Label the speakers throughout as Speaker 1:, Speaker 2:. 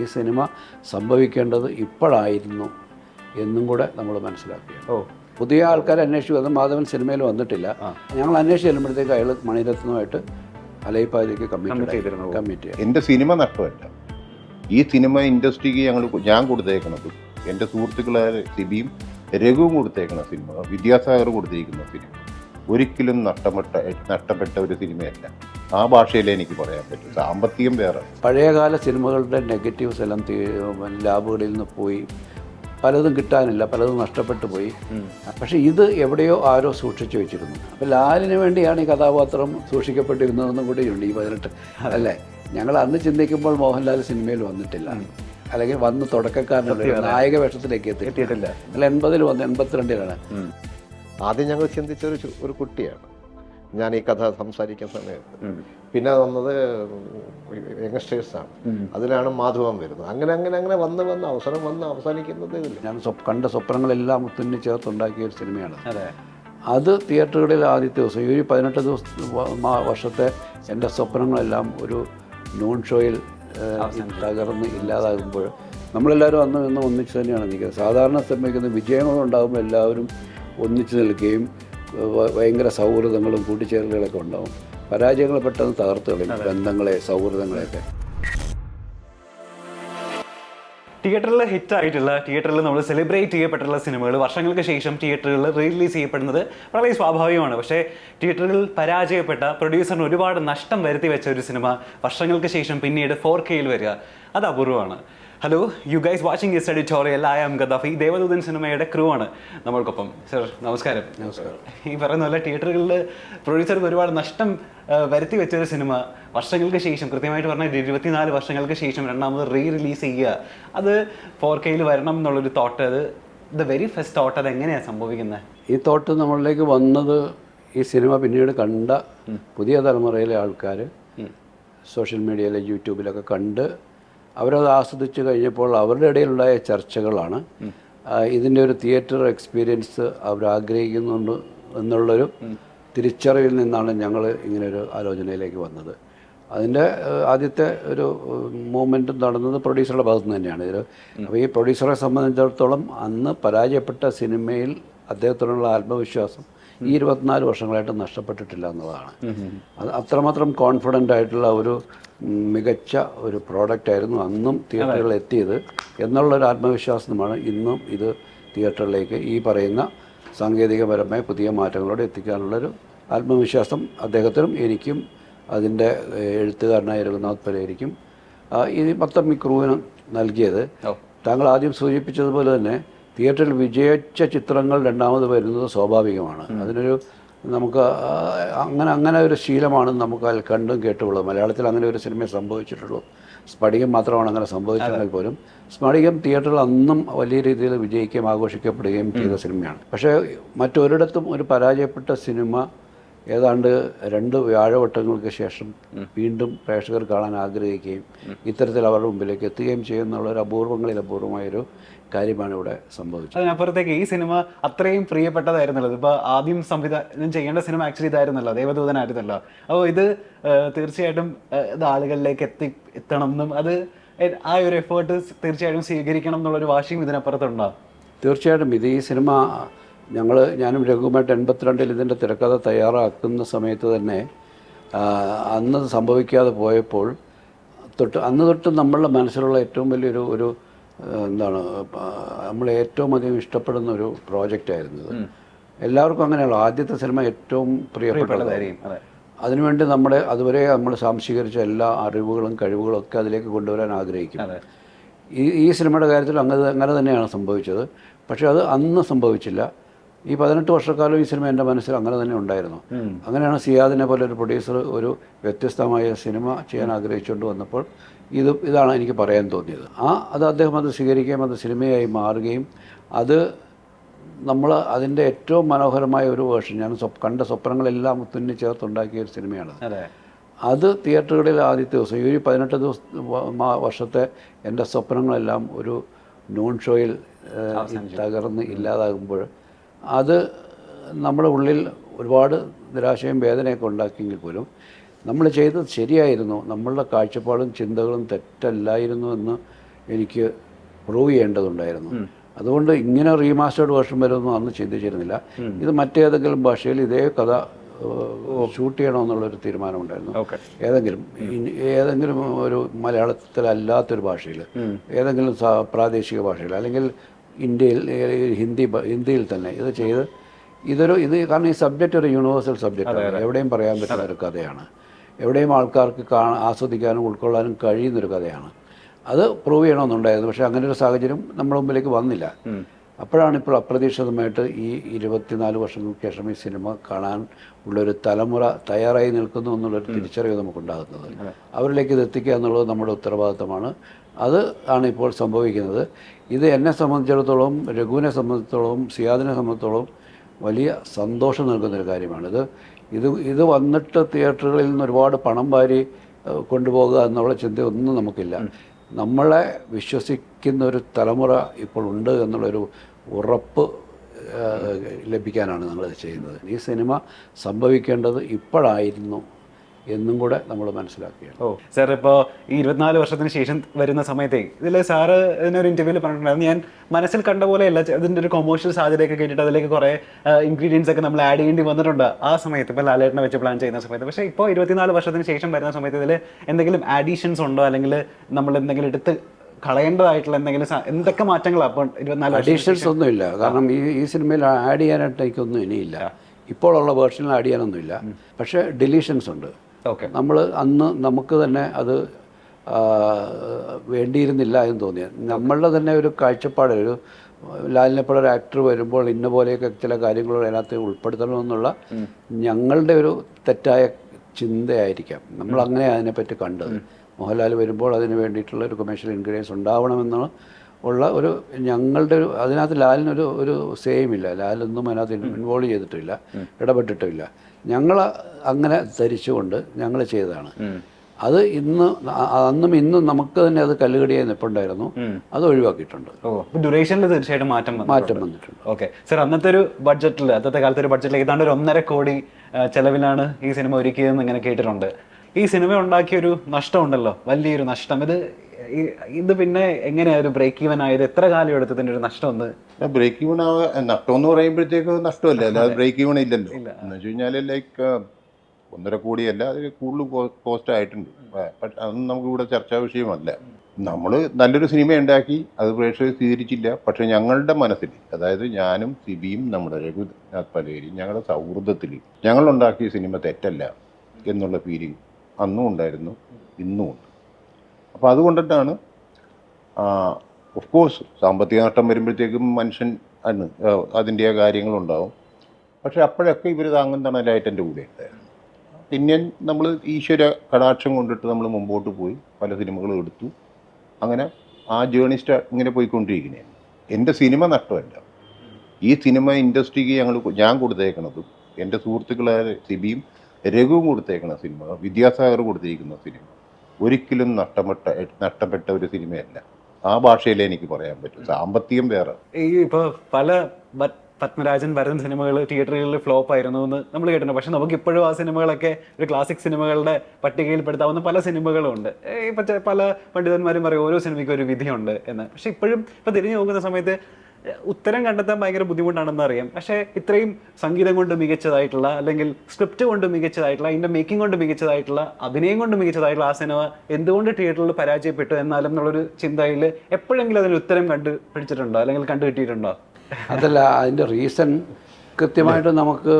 Speaker 1: ഈ സിനിമ സംഭവിക്കേണ്ടത് ഇപ്പോഴായിരുന്നു എന്നും കൂടെ നമ്മൾ മനസ്സിലാക്കുക.
Speaker 2: ഓ.
Speaker 1: പുതിയ ആൾക്കാർ അന്വേഷിച്ചു. വന്നു മാധവൻ സിനിമയിൽ വന്നിട്ടില്ല. ഞങ്ങൾ അന്വേഷിച്ച് ചെല്ലുമ്പോഴത്തേക്ക് അയാൾ മണിരത്നമായിട്ട് അലൈപ്പാതിലേക്ക് കമ്മിറ്റ്. കമ്മിറ്റ്
Speaker 3: എന്റെ സിനിമ നഷ്ടമല്ല. ഈ സിനിമ ഇൻഡസ്ട്രിക്ക് ഞങ്ങൾ ഞാൻ കൊടുത്തേക്കണത്. എന്റെ സുഹൃത്തുക്കളായ സിബിയും രഘുവും കൊടുത്തേക്കണ സിനിമ. വിദ്യാസാഗർ കൊടുത്തിരിക്കുന്ന സിനിമ. ഒരിക്കലും നഷ്ടപ്പെട്ട നഷ്ടപ്പെട്ട ഒരു സിനിമയല്ല. ആ ഭാഷയിലേ എനിക്ക് പറയാൻ പറ്റും. സാമ്പത്തികം വേറെ.
Speaker 1: പഴയകാല സിനിമകളുടെ നെഗറ്റീവ്സ് എല്ലാം ലാബുകളിൽ നിന്ന് പോയി. പലതും കിട്ടാനില്ല പലതും നഷ്ടപ്പെട്ടു പോയി. പക്ഷെ ഇത് എവിടെയോ ആരോ സൂക്ഷിച്ചു വെച്ചിരുന്നു. അപ്പോൾ ലാലിന് വേണ്ടിയാണ് ഈ കഥാപാത്രം സൂക്ഷിക്കപ്പെട്ടിരുന്നതെന്നും കൂടിയുണ്ട് ഈ പതിനെട്ട്. അല്ലേ? ഞങ്ങൾ അന്ന് ചിന്തിക്കുമ്പോൾ മോഹൻലാൽ സിനിമയിൽ വന്നിട്ടില്ല. അല്ലെങ്കിൽ വന്ന് തുടക്കക്കാരനുള്ള നായക വേഷത്തിലേക്ക്
Speaker 2: എത്തിയിട്ടില്ല.
Speaker 1: അല്ല എൺപതിൽ വന്ന് എൺപത്തിരണ്ടിലാണ്.
Speaker 4: ആദ്യം ഞങ്ങൾ ചിന്തിച്ച ഒരു ഒരു കുട്ടിയാണ്. ഞാൻ ഈ കഥ സംസാരിക്കുന്ന സമയത്ത്. പിന്നെ വന്നത് യങ്സ്റ്റേഴ്സാണ്. അതിലാണ് മാധവം വരുന്നത്. അങ്ങനെ അങ്ങനെ അങ്ങനെ വന്ന് വന്ന് അവസരം വന്ന് അവസാനിക്കുന്നത്
Speaker 1: ഞാൻ സ്വപ് കണ്ട സ്വപ്നങ്ങളെല്ലാം തുന്നി ചേർത്തുണ്ടാക്കിയ ഒരു സിനിമയാണ്.
Speaker 2: അതെ.
Speaker 1: അത് തിയേറ്ററുകളിൽ ആദ്യത്തെ ദിവസം ഈ ഒരു പതിനെട്ട് ദിവസം വർഷത്തെ എന്റെ സ്വപ്നങ്ങളെല്ലാം ഒരു നോൺ ഷോയിൽ തകർന്ന് ഇല്ലാതാകുമ്പോൾ നമ്മളെല്ലാവരും അന്ന് ഇന്ന് ഒന്നിച്ച് തന്നെയാണ് നിൽക്കുന്നത്. സാധാരണ സമയത്ത് വിജയങ്ങളുണ്ടാകുമ്പോൾ എല്ലാവരും ഒന്നിച്ച് നിൽക്കുകയും ഭയങ്കര സൗഹൃദങ്ങളും കൂട്ടിച്ചേരലുകളൊക്കെ ഉണ്ടാവും. പരാജയങ്ങൾ പെട്ടെന്ന് തകർത്ത് കളയും ബന്ധങ്ങളെ സൗഹൃദങ്ങളെയൊക്കെ.
Speaker 2: തിയേറ്ററിൽ ഹിറ്റ് ആയിട്ടുള്ള തിയേറ്ററിൽ നമ്മൾ സെലിബ്രേറ്റ് ചെയ്യപ്പെട്ടുള്ള സിനിമകൾ വർഷങ്ങൾക്ക് ശേഷം തിയേറ്ററുകളിൽ റിലീസ് ചെയ്യപ്പെടുന്നത് വളരെ സ്വാഭാവികമാണ്. പക്ഷേ തിയേറ്ററുകളിൽ പരാജയപ്പെട്ട പ്രൊഡ്യൂസറിന് ഒരുപാട് നഷ്ടം വരുത്തി വെച്ച ഒരു സിനിമ വർഷങ്ങൾക്ക് ശേഷം പിന്നീട് ഫോർ കെയിൽ വരിക. അത് അപൂർവമാണ്. Hello you guys watching is editorial I am Gaddafi Devadoothan സിനിമയുടെ ക്രൂ ആണ് നമ്മൾക്കൊപ്പം. സർ നമസ്കാരം. നമസ്കാരം. ഈ പറയുന്ന പോലെ തിയേറ്ററുകളിൽ പ്രൊഡ്യൂസർക്ക് ഒരുപാട് നഷ്ടം വരുത്തി വെച്ചൊരു സിനിമ. വർഷങ്ങൾക്ക് ശേഷം കൃത്യമായിട്ട് പറഞ്ഞാൽ ഇരുപത്തിനാല് വർഷങ്ങൾക്ക് ശേഷം രണ്ടാമത് റീ റിലീസ് ചെയ്യുക. അത് ഫോർ കെയിൽ വരണം എന്നുള്ളൊരു തോട്ട് അത് ദ വെരി ഫസ്റ്റ് തോട്ട് അത് എങ്ങനെയാണ് സംഭവിക്കുന്നത്
Speaker 1: ഈ തോട്ട് നമ്മളിലേക്ക് വന്നത് ഈ സിനിമ പിന്നീട് കണ്ട പുതിയ തലമുറയിലെ ആൾക്കാർ സോഷ്യൽ മീഡിയയിലെ യൂട്യൂബിലൊക്കെ കണ്ട് അവരത് ആസ്വദിച്ച് കഴിഞ്ഞപ്പോൾ അവരുടെ ഇടയിലുണ്ടായ ചർച്ചകളാണ്. ഇതിന്റെ ഒരു തിയേറ്റർ എക്സ്പീരിയൻസ് അവർ ആഗ്രഹിക്കുന്നുണ്ട് എന്നുള്ളൊരു തിരിച്ചറിവിൽ നിന്നാണ് ഞങ്ങൾ ഇങ്ങനൊരു ആലോചനയിലേക്ക് വന്നത്. അതിന്റെ ആദ്യത്തെ ഒരു മൂവ്മെന്റ് നടന്നത് പ്രൊഡ്യൂസറുടെ ഭാഗത്തു നിന്ന് തന്നെയാണ്. ഇത് അപ്പോൾ ഈ പ്രൊഡ്യൂസറെ സംബന്ധിച്ചിടത്തോളം അന്ന് പരാജയപ്പെട്ട സിനിമയിൽ അദ്ദേഹത്തിനുള്ള ആത്മവിശ്വാസം ഈ ഇരുപത്തിനാല് വർഷങ്ങളായിട്ട് നഷ്ടപ്പെട്ടിട്ടില്ല എന്നുള്ളതാണ്. അത് അത്രമാത്രം കോൺഫിഡന്റ് ആയിട്ടുള്ള ഒരു മികച്ച ഒരു പ്രോഡക്റ്റ് ആയിരുന്നു അന്നും തിയേറ്ററുകളിൽ എത്തിയത് എന്നുള്ളൊരു ആത്മവിശ്വാസമാണ് ഇന്നും ഇത് തിയേറ്ററിലേക്ക് ഈ പറയുന്ന സാങ്കേതികപരമായ പുതിയ മാറ്റങ്ങളോടെ എത്തിക്കാനുള്ളൊരു ആത്മവിശ്വാസം അദ്ദേഹത്തിനും എനിക്കും അതിന്റെ എഴുത്തുകാരനായ രഘുനാഥ് പരേരിക്കും ഇത് മൊത്തം ഈ ക്രൂവിന് നൽകിയത്. താങ്കൾ ആദ്യം സൂചിപ്പിച്ചതുപോലെ തന്നെ തിയേറ്ററിൽ വിജയിച്ച ചിത്രങ്ങൾ രണ്ടാമത് വരുന്നത് സ്വാഭാവികമാണ്. അതിനൊരു നമുക്ക് അങ്ങനെ അങ്ങനെ ഒരു ശീലമാണ് നമുക്ക് അതിൽ കണ്ടും കേട്ടുള്ളൂ മലയാളത്തിൽ അങ്ങനെ ഒരു സിനിമ സംഭവിച്ചിട്ടുള്ളൂ. സ്ഫടികം മാത്രമാണ് അങ്ങനെ സംഭവിച്ചെങ്കിൽ പോലും. സ്ഫടികം തിയേറ്ററിൽ അന്നും വലിയ രീതിയിൽ വിജയിക്കുകയും ആഘോഷിക്കപ്പെടുകയും ചെയ്ത സിനിമയാണ്. പക്ഷേ മറ്റൊരിടത്തും ഒരു പരാജയപ്പെട്ട സിനിമ ഏതാണ്ട് രണ്ട് വ്യാഴവട്ടങ്ങൾക്ക് ശേഷം വീണ്ടും പ്രേക്ഷകർ കാണാൻ ആഗ്രഹിക്കുകയും ഇത്തരത്തിൽ അവരുടെ മുമ്പിലേക്ക് എത്തുകയും ചെയ്യുന്നുള്ള ഒരു അപൂർവങ്ങളിൽ അപൂർവമായൊരു കാര്യമാണ് ഇവിടെ സംഭവിച്ചത്.
Speaker 2: അതിനപ്പുറത്തേക്ക് ഈ സിനിമ അത്രയും പ്രിയപ്പെട്ടതായിരുന്നല്ലോ. ഇപ്പൊ ആദ്യം സംവിധാനം ചെയ്യേണ്ട സിനിമ ആക്ച്വലി ഇതായിരുന്നല്ലോ ദേവദൂതനായിരുന്നല്ലോ. അപ്പോൾ ഇത് തീർച്ചയായിട്ടും ഇത് ആളുകളിലേക്ക് എത്തി എത്തണം എന്നും അത് ആ ഒരു എഫേർട്ട് തീർച്ചയായിട്ടും സ്വീകരിക്കണം എന്നുള്ളൊരു വാശിയും ഇതിനപ്പുറത്തുണ്ടോ?
Speaker 1: തീർച്ചയായിട്ടും. ഇത് ഈ സിനിമ ഞങ്ങൾ ഞാനും രഘുമായിട്ട് എൺപത്തിരണ്ടിൽ ഇതിന്റെ തിരക്കഥ തയ്യാറാക്കുന്ന സമയത്ത് തന്നെ അന്ന് സംഭവിക്കാതെ പോയപ്പോൾ തൊട്ട് അന്ന് തൊട്ട് നമ്മളുടെ മനസ്സിലുള്ള ഏറ്റവും വലിയൊരു ഒരു എന്താണ് നമ്മൾ ഏറ്റവും അധികം ഇഷ്ടപ്പെടുന്ന ഒരു പ്രോജക്റ്റായിരുന്നു ഇത് എല്ലാവർക്കും അങ്ങനെയുള്ള ആദ്യത്തെ സിനിമ ഏറ്റവും പ്രിയപ്പെട്ടതായിരിക്കും
Speaker 2: അതെ.
Speaker 1: അതിനുവേണ്ടി നമ്മുടെ അതുവരെ നമ്മൾ സംശീകരിച്ച എല്ലാ അറിവുകളും കഴിവുകളും ഒക്കെ അതിലേക്ക് കൊണ്ടുവരാൻ ആഗ്രഹിക്കും. ഈ ഈ സിനിമയുടെ കാര്യത്തിൽ അങ്ങനെ അങ്ങനെ തന്നെയാണ് സംഭവിച്ചത്. പക്ഷേ അത് അന്ന് സംഭവിച്ചില്ല. ഈ പതിനെട്ട് വർഷക്കാലം ഈ സിനിമ എന്റെ മനസ്സിൽ അങ്ങനെ തന്നെ ഉണ്ടായിരുന്നു. അങ്ങനെയാണ് സിയാദിനെ പോലെ ഒരു പ്രൊഡ്യൂസർ ഒരു വ്യത്യസ്തമായ സിനിമ ചെയ്യാൻ ആഗ്രഹിച്ചുകൊണ്ട് വന്നപ്പോൾ ഇത് ഇതാണ് എനിക്ക് പറയാൻ തോന്നിയത്. ആ അത് അദ്ദേഹം അത് സ്വീകരിക്കുകയും അത് സിനിമയായി മാറുകയും അത് നമ്മൾ അതിന്റെ ഏറ്റവും മനോഹരമായ ഒരു വേർഷൻ ഞാൻ സ്വപ് കണ്ട സ്വപ്നങ്ങളെല്ലാം തുന്നി ചേർത്തുണ്ടാക്കിയ ഒരു സിനിമയാണ്
Speaker 2: അതെ.
Speaker 1: അത് തിയേറ്ററുകളിൽ ആദ്യത്തെ ദിവസം ഈ ഒരു പതിനെട്ട് ദിവസം വർഷത്തെ എന്റെ സ്വപ്നങ്ങളെല്ലാം ഒരു നോൺ ഷോയിൽ തകർന്ന് ഇല്ലാതാകുമ്പോൾ അത് നമ്മുടെ ഉള്ളിൽ ഒരുപാട് നിരാശയും വേദനയൊക്കെ ഉണ്ടാക്കിയെങ്കിൽ പോലും നമ്മൾ ചെയ്തത് ശരിയായിരുന്നു. നമ്മളുടെ കാഴ്ചപ്പാടും ചിന്തകളും തെറ്റല്ലായിരുന്നു എന്ന് എനിക്ക് പ്രൂവ് ചെയ്യേണ്ടതുണ്ടായിരുന്നു. അതുകൊണ്ട് ഇങ്ങനെ റീമാസ്റ്റേർഡ് വേർഷൻ വരുമെന്ന് അന്ന് ചിന്തിച്ചിരുന്നില്ല. ഇത് മറ്റേതെങ്കിലും ഭാഷയിൽ ഇതേ കഥ ഷൂട്ട് ചെയ്യണമെന്നുള്ളൊരു തീരുമാനമുണ്ടായിരുന്നു. ഏതെങ്കിലും ഏതെങ്കിലും ഒരു മലയാളത്തിലല്ലാത്തൊരു ഭാഷയിൽ ഏതെങ്കിലും പ്രാദേശിക ഭാഷയിൽ അല്ലെങ്കിൽ ഇന്ത്യയിൽ ഹിന്ദി ഹിന്ദിയിൽ തന്നെ ഇത് ചെയ്ത് ഇതൊരു ഇത് കാരണം ഈ സബ്ജക്റ്റ് ഒരു യൂണിവേഴ്സൽ സബ്ജക്റ്റാണ് എവിടെയും പറയാൻ പറ്റുന്ന ഒരു കഥയാണ്. എവിടെയും ആൾക്കാർക്ക് കാ ആസ്വദിക്കാനും ഉൾക്കൊള്ളാനും കഴിയുന്നൊരു കഥയാണ്. അത് പ്രൂവ് ചെയ്യണമെന്നുണ്ടായിരുന്നു. പക്ഷേ അങ്ങനെ ഒരു സാഹചര്യം നമ്മുടെ മുമ്പിലേക്ക് വന്നില്ല. അപ്പോഴാണ് ഇപ്പോൾ അപ്രതീക്ഷിതമായിട്ട് ഈ ഇരുപത്തിനാല് വർഷങ്ങൾക്ക് ശേഷം ഈ സിനിമ കാണാൻ ഉള്ളൊരു തലമുറ തയ്യാറായി നിൽക്കുന്നു എന്നുള്ളൊരു തിരിച്ചറിവ് നമുക്കുണ്ടാകുന്നത്. അവരിലേക്ക് ഇത് എത്തിക്കുക എന്നുള്ളത് നമ്മുടെ ഉത്തരവാദിത്തമാണ്. അത് ആണ് ഇപ്പോൾ സംഭവിക്കുന്നത്. ഇത് എന്നെ സംബന്ധിച്ചിടത്തോളം രഘുവിനെ സംബന്ധിച്ചിടത്തോളം സിയാദിനെ സംബന്ധിച്ചിടത്തോളം വലിയ സന്തോഷം നൽകുന്നൊരു കാര്യമാണ്. ഇത് ഇത് ഇത് വന്നിട്ട് തിയേറ്ററുകളിൽ നിന്ന് ഒരുപാട് പണം വാരി കൊണ്ടുപോകുക എന്നുള്ള ചിന്തയൊന്നും നമുക്കില്ല. നമ്മളെ വിശ്വസിക്കുന്ന ഒരു തലമുറ ഇപ്പോൾ ഉണ്ട് എന്നുള്ളൊരു ഉറപ്പ് ലഭിക്കാനാണ് നമ്മളത് ചെയ്യുന്നത്. ഈ സിനിമ സംഭവിക്കേണ്ടത് ഇപ്പോഴായിരുന്നു എന്നും കൂടെ നമ്മൾ മനസ്സിലാക്കുകയാണ്.
Speaker 2: ഓ സാർ ഇപ്പോൾ ഈ ഇരുപത്തിനാല് വർഷത്തിന് ശേഷം വരുന്ന സമയത്തെ ഇതിൽ സാറ് ഇതിനൊരു ഇന്റർവ്യൂവിൽ പറഞ്ഞിട്ടുണ്ടായിരുന്നു. ഞാൻ മനസ്സിൽ കണ്ട പോലെ അല്ല ഇതിന്റെ ഒരു കൊമേഴ്ഷ്യൽ സാധ്യതയൊക്കെ കേട്ടിട്ട് അതിലേക്ക് കുറേ ഇൻഗ്രീഡിയൻസ് ഒക്കെ നമ്മൾ ആഡ് ചെയ്യേണ്ടി വന്നിട്ടുണ്ട് ആ സമയത്ത്. ഇപ്പോൾ ലാലേട്ടനെ വെച്ച് പ്ലാൻ ചെയ്യുന്ന സമയത്ത്. പക്ഷേ ഇപ്പോൾ ഇരുപത്തിനാല് വർഷത്തിന് ശേഷം വരുന്ന സമയത്ത് ഇതിൽ എന്തെങ്കിലും ആഡീഷൻസ് ഉണ്ടോ? അല്ലെങ്കിൽ നമ്മൾ എന്തെങ്കിലും എടുത്ത് കളയേണ്ടതായിട്ടുള്ള എന്തെങ്കിലും എന്തൊക്കെ മാറ്റങ്ങളാണ് അപ്പോൾ ഇരുപത്തിനാല്
Speaker 1: അഡീഷൻസ് ഒന്നുമില്ല. കാരണം ഈ ഈ സിനിമയിൽ ആഡ് ചെയ്യാനായിട്ട് എനിക്കൊന്നും ഇനിയില്ല ഇപ്പോഴുള്ള വേർഷനിൽ ആഡ് ചെയ്യാനൊന്നുമില്ല. പക്ഷേ ഡിലീഷൻസ് ഉണ്ട്. നമ്മൾ അന്ന് നമുക്ക് തന്നെ അത് വേണ്ടിയിരുന്നില്ല എന്ന് തോന്നിയത്. നമ്മളുടെ തന്നെ ഒരു കാഴ്ചപ്പാട് ഒരു ലാലിനെ പോലെ ഒരു ആക്ടർ വരുമ്പോൾ ഇന്ന പോലെയൊക്കെ ചില കാര്യങ്ങൾ അതിനകത്ത് ഉൾപ്പെടുത്തണമെന്നുള്ള ഞങ്ങളുടെ ഒരു തെറ്റായ ചിന്തയായിരിക്കാം. നമ്മൾ അങ്ങനെ അതിനെപ്പറ്റി കണ്ടത്. മോഹൻലാൽ വരുമ്പോൾ അതിന് വേണ്ടിയിട്ടുള്ള ഒരു കൊമേഴ്ഷ്യൽ ഇൻഗ്രീഡിയൻസ് ഉണ്ടാവണമെന്ന് ഉള്ള ഒരു ഞങ്ങളുടെ ഒരു അതിനകത്ത് ലാലിനൊരു ഒരു സെയിം ഇല്ല. ലാലൊന്നും അതിനകത്ത് ഇൻവോൾവ് ചെയ്തിട്ടില്ല. ഇടപെട്ടിട്ടില്ല ഞങ്ങൾ അങ്ങനെ ധരിച്ചുകൊണ്ട് ഞങ്ങൾ ചെയ്തതാണ്. അത് ഇന്ന് അന്നും ഇന്നും നമുക്ക് തന്നെ അത് കല്ലുകടിയായി നിൽപ്പുണ്ടായിരുന്നു അത് ഒഴിവാക്കിയിട്ടുണ്ട്.
Speaker 2: ഓ ഡ്യൂറേഷനിൽ തീർച്ചയായിട്ടും മാറ്റം
Speaker 1: മാറ്റം വന്നിട്ടുണ്ട്.
Speaker 2: ഓക്കെ സർ അന്നത്തെ ഒരു ബഡ്ജറ്റിൽ അന്നത്തെ കാലത്തെ ഒരു ബഡ്ജറ്റിൽ ഏതാണ്ട് ഒരു ഒന്നര കോടി ചെലവിലാണ് ഈ സിനിമ ഒരുക്കിയതെന്ന് ഇങ്ങനെ കേട്ടിട്ടുണ്ട്. ഈ സിനിമ ഉണ്ടാക്കിയ ഒരു നഷ്ടമുണ്ടല്ലോ? വലിയൊരു നഷ്ടം. ഇത് ഇത് പിന്നെ എങ്ങനെയാ ഒരു ബ്രേക്ക് ഈവൻ ആയത് എത്ര കാലം എടുത്തതിന്റെ ഒരു നഷ്ടം ഒന്ന്?
Speaker 3: ബ്രേക്ക് ഈവൺ നഷ്ടം എന്ന് പറയുമ്പോഴത്തേക്ക് നഷ്ടമല്ല? അല്ലാതെ ബ്രേക്ക് ഈവൺ ഇല്ലല്ലോ. എന്ന് വെച്ച് കഴിഞ്ഞാൽ ലൈക്ക് ഒന്നര കോടിയല്ല അതിൽ കൂടുതൽ കോസ്റ്റ് ആയിട്ടുണ്ട്. പക്ഷെ അതൊന്നും നമുക്ക് ഇവിടെ ചർച്ചാ വിഷയമല്ല. നമ്മൾ നല്ലൊരു സിനിമ ഉണ്ടാക്കി അത് പ്രേക്ഷകർ സ്വീകരിച്ചില്ല. പക്ഷെ ഞങ്ങളുടെ മനസ്സിൽ അതായത് ഞാനും സിബിയും നമ്മുടെ രഘുനാഥ് പലേരി ഞങ്ങളുടെ സൗഹൃദത്തിൽ ഞങ്ങളുണ്ടാക്കിയ സിനിമ തെറ്റല്ല എന്നുള്ള ഫീലിംഗ് അന്നും ഉണ്ടായിരുന്നു ഇന്നും ഉണ്ട്. അപ്പോൾ അതുകൊണ്ടിട്ടാണ് ഓഫ് കോഴ്സ് സാമ്പത്തിക നഷ്ടം വരുമ്പോഴത്തേക്കും മനുഷ്യൻ ആണ് അതിന്റെ കാര്യങ്ങളുണ്ടാവും. പക്ഷെ അപ്പോഴൊക്കെ ഇവർ താങ്ങും തണലായിട്ട് എന്റെ കൂടെ ഉണ്ടായിരുന്നു. പിന്നെ നമ്മൾ ഈശ്വര കടാക്ഷം കൊണ്ടിട്ട് നമ്മൾ മുമ്പോട്ട് പോയി പല സിനിമകളും എടുത്തു. അങ്ങനെ ആ ജേണി സ്റ്റാ ഇങ്ങനെ പോയിക്കൊണ്ടിരിക്കുന്നതാണ് എന്റെ സിനിമ നഷ്ടമല്ല. ഈ സിനിമ ഇൻഡസ്ട്രിക്ക് ഞങ്ങൾ ഞാൻ കൊടുത്തേക്കണതും എന്റെ സുഹൃത്തുക്കളായ സിബിയും രഘുവും കൊടുത്തേക്കണ സിനിമ വിദ്യാസാഗർ കൊടുത്തിരിക്കുന്ന സിനിമ. ഒരിക്കലും നഷ്ടപ്പെട്ട നഷ്ടപ്പെട്ട ഒരു സിനിമയല്ല. ആ ഭാഷയിലേ എനിക്ക് പറയാൻ പറ്റും. സാമ്പത്തികം വേറെ.
Speaker 2: ഈ ഇപ്പൊ പല പത്മരാജൻ ഭരതൻ സിനിമകൾ തിയേറ്ററുകളിൽ ഫ്ലോപ്പ് ആയിരുന്നു എന്ന് നമ്മൾ കേട്ടിട്ടുണ്ട്. പക്ഷെ നമുക്ക് ഇപ്പോഴും ആ സിനിമകളൊക്കെ ഒരു ക്ലാസിക് സിനിമകളുടെ പട്ടികയിൽപ്പെടുത്താവുന്ന പല സിനിമകളും ഉണ്ട്. പല പണ്ഡിതന്മാരും പറയും ഓരോ സിനിമയ്ക്കും ഒരു വിധിയുണ്ട് എന്ന്. പക്ഷെ ഇപ്പോഴും ഇപ്പൊ തിരിഞ്ഞു നോക്കുന്ന സമയത്ത് ഉത്തരം കണ്ടെത്താൻ ഭയങ്കര ബുദ്ധിമുട്ടാണെന്ന് അറിയാം. പക്ഷേ ഇത്രയും സംഗീതം കൊണ്ട് മികച്ചതായിട്ടുള്ള അല്ലെങ്കിൽ സ്ക്രിപ്റ്റ് കൊണ്ട് മികച്ചതായിട്ടുള്ള അതിന്റെ മേക്കിംഗ് കൊണ്ട് മികച്ചതായിട്ടുള്ള അഭിനയം കൊണ്ട് മികച്ചതായിട്ടുള്ള ആ സിനിമ എന്തുകൊണ്ട് തിയേറ്ററിൽ പരാജയപ്പെട്ടു എന്നാലും എന്നുള്ളൊരു ചിന്തയിൽ എപ്പോഴെങ്കിലും അതിന് ഉത്തരം കണ്ട് പിടിച്ചിട്ടുണ്ടോ? അല്ലെങ്കിൽ കണ്ടു കിട്ടിയിട്ടുണ്ടോ?
Speaker 1: അതല്ല അതിന്റെ റീസൺ കൃത്യമായിട്ട് നമുക്ക്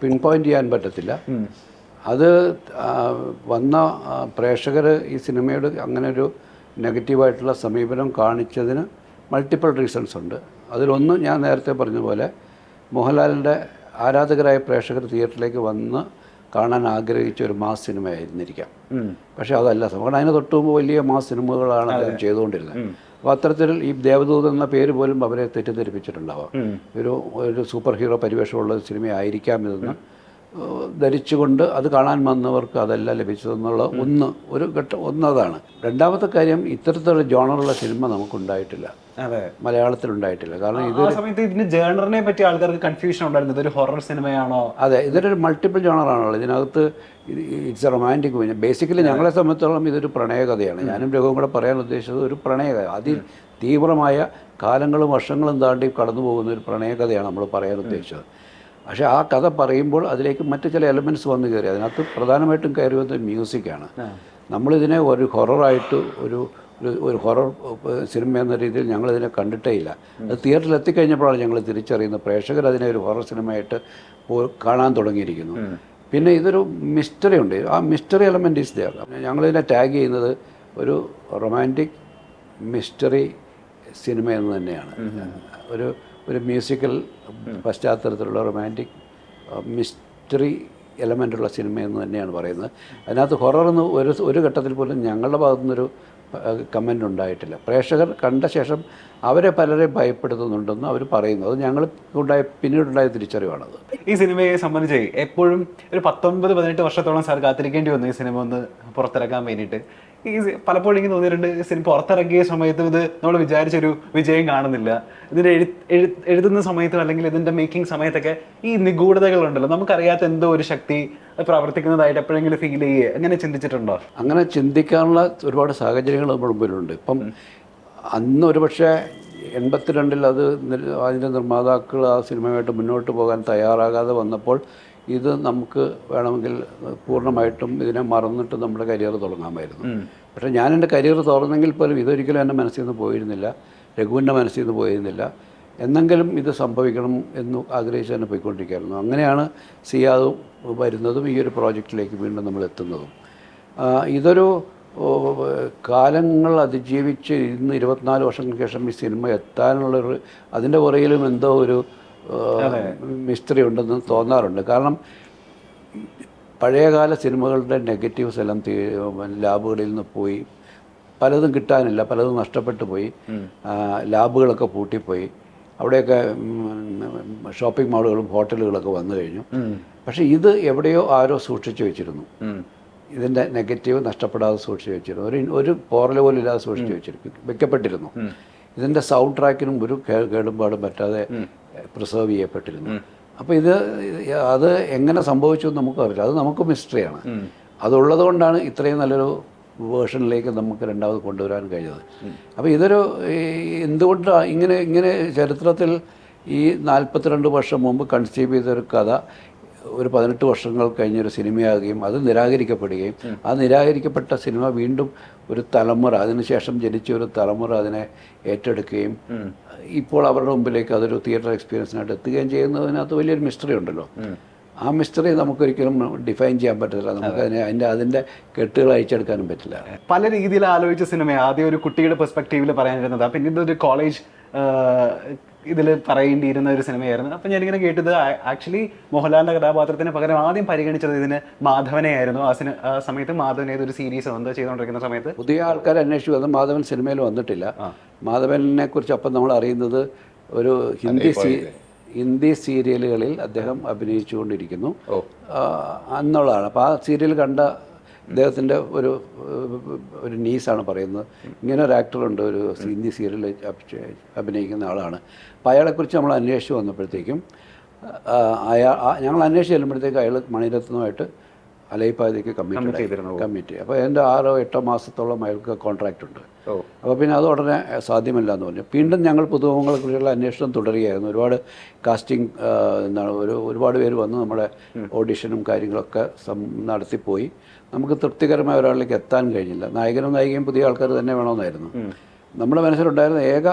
Speaker 1: പിൻ പോയിന്റ് ചെയ്യാൻ പറ്റത്തില്ല. അത് വന്ന പ്രേക്ഷകർ ഈ സിനിമയോട് അങ്ങനെ ഒരു നെഗറ്റീവായിട്ടുള്ള സമീപനം കാണിച്ചതിന് മൾട്ടിപ്പിൾ റീസൺസ് ഉണ്ട്. അതിലൊന്ന് ഞാൻ നേരത്തെ പറഞ്ഞ പോലെ മോഹൻലാലിന്റെ ആരാധകരായ പ്രേക്ഷകർ തിയേറ്ററിലേക്ക് വന്ന് കാണാൻ ആഗ്രഹിച്ച ഒരു മാസ് സിനിമയായിരുന്നിരിക്കാം. പക്ഷേ അതല്ല സംഭവം. അതിന് തൊട്ട് മുമ്പ് വലിയ മാസ് സിനിമകളാണ് അദ്ദേഹം ചെയ്തുകൊണ്ടിരുന്നത്. അപ്പോൾ അത്തരത്തിൽ ഈ ദേവദൂത് എന്ന പേര് പോലും അവരെ തെറ്റിദ്ധരിപ്പിച്ചിട്ടുണ്ടാവാം. ഒരു ഒരു സൂപ്പർ ഹീറോ പരിവേഷമുള്ള ഒരു സിനിമയായിരിക്കാം ഇതെന്ന്. ധരിച്ചുകൊണ്ട് അത് കാണാൻ വന്നവർക്ക് അതല്ല ലഭിച്ചതെന്നുള്ള ഒന്ന് ഒരു ഘട്ടം ഒന്നതാണ്. രണ്ടാമത്തെ കാര്യം ഇത്തരത്തിലുള്ള ജോണറുള്ള സിനിമ നമുക്കുണ്ടായിട്ടില്ല.
Speaker 2: അതെ.
Speaker 1: മലയാളത്തിലുണ്ടായിട്ടില്ല. കാരണം ഇത്
Speaker 2: സമയത്ത് ഇതിന് ജേണറിനെ പറ്റി ആൾക്കാർക്ക് കൺഫ്യൂഷൻ ഉണ്ടായിരുന്നു. ഇതൊരു ഹൊറർ സിനിമയാണോ?
Speaker 1: അതെ ഇതൊരു മൾട്ടിപ്പിൾ ജോണറാണുള്ളത്. ഇതിനകത്ത് it's a romantic movie basically ഞങ്ങളെ സംബന്ധിച്ചോളം ഇതൊരു പ്രണയകഥയാണ്. ഞാനും രഘുവും കൂടെ പറയാൻ ഉദ്ദേശിച്ചത് ഒരു പ്രണയകഥ അതിൽ തീവ്രമായ കാലങ്ങളും വർഷങ്ങളും താണ്ടി കടന്നു പോകുന്ന ഒരു പ്രണയകഥയാണ് നമ്മൾ പറയാൻ ഉദ്ദേശിച്ചത്. പക്ഷേ ആ കഥ പറയുമ്പോൾ അതിലേക്ക് മറ്റു ചില എലമെന്റ്സ് വന്നു കയറി. അതിനകത്ത് പ്രധാനമായിട്ടും കയറി വന്നത് മ്യൂസിക്കാണ് നമ്മളിതിനെ ഒരു ഹൊററായിട്ട് ഒരു ഒരു- ഹൊറർ സിനിമ എന്ന രീതിയിൽ ഞങ്ങളിതിനെ കണ്ടിട്ടേ ഇല്ല. അത് തിയേറ്ററിൽ എത്തിക്കഴിഞ്ഞപ്പോഴാണ് ഞങ്ങൾ തിരിച്ചറിയുന്നത്. പ്രേക്ഷകർ അതിനെ ഒരു ഹൊറർ സിനിമയായിട്ട് കാണാൻ തുടങ്ങിയിരിക്കുന്നു. പിന്നെ ഇതൊരു മിസ്റ്ററി ഉണ്ട്. ആ മിസ്റ്ററി എലമെന്റ് ഈസ് ദയർ ഞങ്ങളിതിനെ ടാഗ് ചെയ്യുന്നത് ഒരു റൊമാന്റിക് മിസ്റ്ററി സിനിമ എന്ന് തന്നെയാണ്. ഒരു ഒരു മ്യൂസിക്കൽ പശ്ചാത്തലത്തിലുള്ള റൊമാന്റിക് മിസ്റ്ററി എലമെന്റുള്ള സിനിമയെന്ന് തന്നെയാണ് പറയുന്നത്. അതിനകത്ത് ഹൊറർ എന്ന് ഒരു ഒരു ഘട്ടത്തിൽ പോലും ഞങ്ങളുടെ ഭാഗത്തുനിന്നൊരു കമന്റ് ഉണ്ടായിട്ടില്ല. പ്രേക്ഷകർ കണ്ട ശേഷം അവരെ പലരെ ഭയപ്പെടുത്തുന്നുണ്ടെന്ന് അവർ പറയുന്നു. അത് ഞങ്ങൾ ഉണ്ടായ പിന്നീടുണ്ടായ തിരിച്ചറിവാണത്
Speaker 2: ഈ സിനിമയെ സംബന്ധിച്ച് എപ്പോഴും ഒരു പത്തൊൻപത് പതിനെട്ട് വർഷത്തോളം സാർ കാത്തിരിക്കേണ്ടി വന്നു ഈ സിനിമ ഒന്ന് പുറത്തിറക്കാൻ വേണ്ടിയിട്ട്. ഈ പലപ്പോഴും എനിക്ക് തോന്നിയിട്ടുണ്ട് ഈ സിനിമ പുറത്തിറക്കിയ സമയത്ത് ഇത് നമ്മൾ വിചാരിച്ചൊരു വിജയം കാണുന്നില്ല. എഴു- എഴുതുന്ന സമയത്തും അല്ലെങ്കിൽ ഇതിന്റെ മേക്കിംഗ് സമയത്തൊക്കെ ഈ നിഗൂഢതകളുണ്ടല്ലോ. നമുക്കറിയാത്ത എന്തോ ഒരു ശക്തി പ്രവർത്തിക്കുന്നതായിട്ട് എപ്പോഴെങ്കിലും ഫീൽ ചെയ്യുക അങ്ങനെ ചിന്തിച്ചിട്ടുണ്ടോ?
Speaker 1: അങ്ങനെ ചിന്തിക്കാനുള്ള ഒരുപാട് സാഹചര്യങ്ങൾ നമ്മുടെ മുമ്പിലുണ്ട്. ഇപ്പം അന്ന് ഒരുപക്ഷെ എൺപത്തിരണ്ടിൽ അത് അതിന്റെ നിർമ്മാതാക്കൾ ആ സിനിമയുമായിട്ട് മുന്നോട്ട് പോകാൻ തയ്യാറാകാതെ വന്നപ്പോൾ ഇത് നമുക്ക് വേണമെങ്കിൽ പൂർണമായിട്ടും ഇതിനെ മറന്നിട്ട് നമ്മുടെ കരിയർ തുടങ്ങാമായിരുന്നു. പക്ഷേ ഞാൻ എന്റെ കരിയർ തുറന്നെങ്കിൽ പോലും ഇതൊരിക്കലും എന്റെ മനസ്സിൽ നിന്ന് പോയിരുന്നില്ല. രഘുവിന്റെ മനസ്സിൽ നിന്ന് പോയിരുന്നില്ല. എന്നെങ്കിലും ഇത് സംഭവിക്കണം എന്ന് ആഗ്രഹിച്ച് തന്നെ പോയിക്കൊണ്ടിരിക്കുകയായിരുന്നു. അങ്ങനെയാണ് സിയാദും വരുന്നതും ഈ ഒരു പ്രോജക്റ്റിലേക്ക് വീണ്ടും നമ്മൾ എത്തുന്നതും. ഇതൊരു കാലങ്ങൾ അതിജീവിച്ച് ഇന്ന് ഇരുപത്തിനാല് വർഷങ്ങൾക്ക് ശേഷം ഈ സിനിമ എത്താനുള്ളൊരു അതിന്റെ പുറയിലും എന്തോ ഒരു മിസ്റ്ററി ഉണ്ടെന്ന് തോന്നാറുണ്ട്. കാരണം പഴയകാല സിനിമകളുടെ നെഗറ്റീവ്സ് എല്ലാം ലാബുകളിൽ നിന്ന് പോയി. പലതും കിട്ടാനില്ല പലതും നഷ്ടപ്പെട്ടു പോയി. ലാബുകളൊക്കെ പൂട്ടിപ്പോയി. അവിടെയൊക്കെ ഷോപ്പിംഗ് മാളുകളും ഹോട്ടലുകളൊക്കെ വന്നു കഴിഞ്ഞു. പക്ഷേ ഇത് എവിടെയോ ആരോ സൂക്ഷിച്ചു വെച്ചിരുന്നു. ഇതിന്റെ നെഗറ്റീവ് നഷ്ടപ്പെടാതെ സൂക്ഷിച്ചു വെച്ചിരുന്നു. ഒരു ഒരു പോറൽ പോലും ഇല്ലാതെ സൂക്ഷിച്ചു വെച്ചിരുന്നു വെക്കപ്പെട്ടിരുന്നു. ഇതിന്റെ സൗണ്ട് ട്രാക്കിനും ഒരു കേടുപാടും പറ്റാതെ പ്രിസർവ് ചെയ്യപ്പെട്ടിരുന്നു. അപ്പോൾ ഇത് അത് എങ്ങനെ സംഭവിച്ചു എന്ന് നമുക്കറിയില്ല. അത് നമുക്ക് മിസ്റ്ററിയാണ്. അതുള്ളത് കൊണ്ടാണ് ഇത്രയും നല്ലൊരു വേർഷനിലേക്ക് നമുക്ക് രണ്ടാമത് കൊണ്ടുവരാൻ കഴിഞ്ഞത്. അപ്പോൾ ഇതൊരു എന്തുകൊണ്ടാണ് ഇങ്ങനെ ഇങ്ങനെ ചരിത്രത്തിൽ ഈ നാൽപ്പത്തിരണ്ട് വർഷം മുമ്പ് കൺസീവ് ചെയ്തൊരു കഥ ഒരു പതിനെട്ട് വർഷങ്ങൾ കഴിഞ്ഞൊരു സിനിമയാകുകയും അത് നിരാകരിക്കപ്പെടുകയും ആ നിരാകരിക്കപ്പെട്ട സിനിമ വീണ്ടും ഒരു തലമുറ അതിനുശേഷം ജനിച്ച ഒരു തലമുറ അതിനെ ഏറ്റെടുക്കുകയും ഇപ്പോൾ അവരുടെ മുമ്പിലേക്ക് അതൊരു തിയേറ്റർ എക്സ്പീരിയൻസിനായിട്ട് എത്തുകയും ചെയ്യുന്നതിനകത്ത് വലിയൊരു മിസ്റ്ററി ഉണ്ടല്ലോ. ആ മിസ്റ്ററി നമുക്കൊരിക്കലും ഡിഫൈൻ ചെയ്യാൻ പറ്റില്ല നമുക്ക് അതിനെ അതിന്റെ അതിന്റെ കെട്ടുകൾ അയച്ചെടുക്കാനും പറ്റില്ല.
Speaker 2: പല രീതിയിൽ ആലോചിച്ച സിനിമ ആദ്യം ഒരു കുട്ടിയുടെ പെർസ്പെക്റ്റീവിൽ പറയാനിരുന്നത്. പിന്നീട് ഒരു കോളേജ് ഇതിൽ പറയേണ്ടിയിരുന്ന ഒരു സിനിമയായിരുന്നു. അപ്പം ഞാനിങ്ങനെ കേട്ടത് ആക്ച്വലി മോഹൻലാലിന്റെ കഥാപാത്രത്തിന് പകരം ആദ്യം പരിഗണിച്ചത് ഇതിന് മാധവനെ ആയിരുന്നു ആ സിനി ആ സമയത്ത് മാധവൻ ഏതൊരു സീരീസ് എന്തോ ചെയ്തുകൊണ്ടിരിക്കുന്ന സമയത്ത്.
Speaker 1: പുതിയ ആൾക്കാർ അന്വേഷിച്ചു. വന്നു മാധവൻ സിനിമയിൽ വന്നിട്ടില്ല. മാധവനെ കുറിച്ച് അപ്പം നമ്മൾ അറിയുന്നത് ഒരു ഹിന്ദി സീ ഹിന്ദി സീരിയലുകളിൽ അദ്ദേഹം അഭിനയിച്ചുകൊണ്ടിരിക്കുന്നു. എന്നുള്ളതാണ് അപ്പോൾ ആ സീരിയൽ കണ്ട അദ്ദേഹത്തിന്റെ ഒരു ഒരു നീസാണ് പറയുന്നത്. ഇങ്ങനെ ഒരു ആക്ടറുണ്ട് ഒരു ഹിന്ദി സീരിയലിൽ അഭിനയിക്കുന്ന ആളാണ്. അപ്പോൾ അയാളെക്കുറിച്ച് നമ്മൾ അന്വേഷിച്ച് വന്നപ്പോഴത്തേക്കും അയാൾ ഞങ്ങൾ അന്വേഷിച്ച് ചെല്ലുമ്പോഴത്തേക്ക് അയാൾ മണിരത്നമായിട്ട് അലൈപ്പാതിക്ക് കമ്മിറ്റ് കമ്മിറ്റ് അപ്പോൾ എന്റെ ആറോ എട്ടോ മാസത്തോളം അയാൾക്ക് കോൺട്രാക്റ്റ് ഉണ്ട് അപ്പോൾ പിന്നെ അത് ഉടനെ സാധ്യമല്ല എന്ന് പറഞ്ഞു. വീണ്ടും ഞങ്ങൾ പുതുമുഖങ്ങളെക്കുറിച്ചുള്ള അന്വേഷണം തുടരുകയായിരുന്നു. ഒരുപാട് കാസ്റ്റിംഗ് എന്താണ് ഒരു ഒരുപാട് പേര് വന്ന് നമ്മുടെ ഓഡിഷനും കാര്യങ്ങളൊക്കെ നടത്തിപ്പോയി. നമുക്ക് തൃപ്തികരമായ ഒരാളിലേക്ക് എത്താൻ കഴിഞ്ഞില്ല. നായകനും നായികയും പുതിയ ആൾക്കാർ തന്നെ വേണമെന്നായിരുന്നു. നമ്മുടെ മനസ്സിലുണ്ടായിരുന്ന ഏക